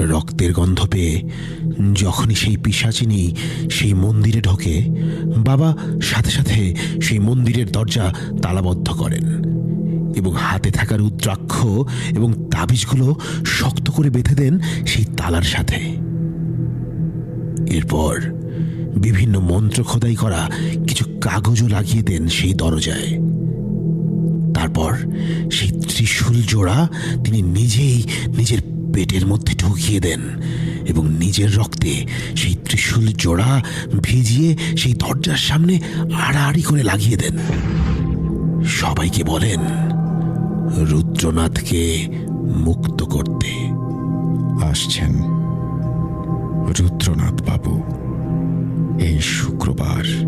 রক্তের গন্ধ পেয়ে যখনই সেই পিসাচিনী সেই মন্দিরে ঢোকে, বাবা সাথে সাথে সেই মন্দিরের দরজা তালাবদ্ধ করেন এবং হাতে থাকা রুদ্রাক্ষ এবং তাবিজগুলো শক্ত করে বেঁধে দেন সেই তালার সাথে। এরপর বিভিন্ন মন্ত্র খোদাই করা কিছু কাগজও লাগিয়ে দেন সেই দরজায়। তারপর সেই ঝুলজোড়া তিনি নিজেই নিজের পেটের মধ্যে ঢুকিয়ে দেন এবং নিজের রক্তে সেই ত্রিশূল জোড়া ভিজিয়ে সেই দরজার সামনে আড়াআড়ি করে লাগিয়ে দেন। সবাইকে বলেন, রুদ্রনাথকে মুক্ত করতে আসছেন রুদ্রনাথ বাবু এই শুক্রবার।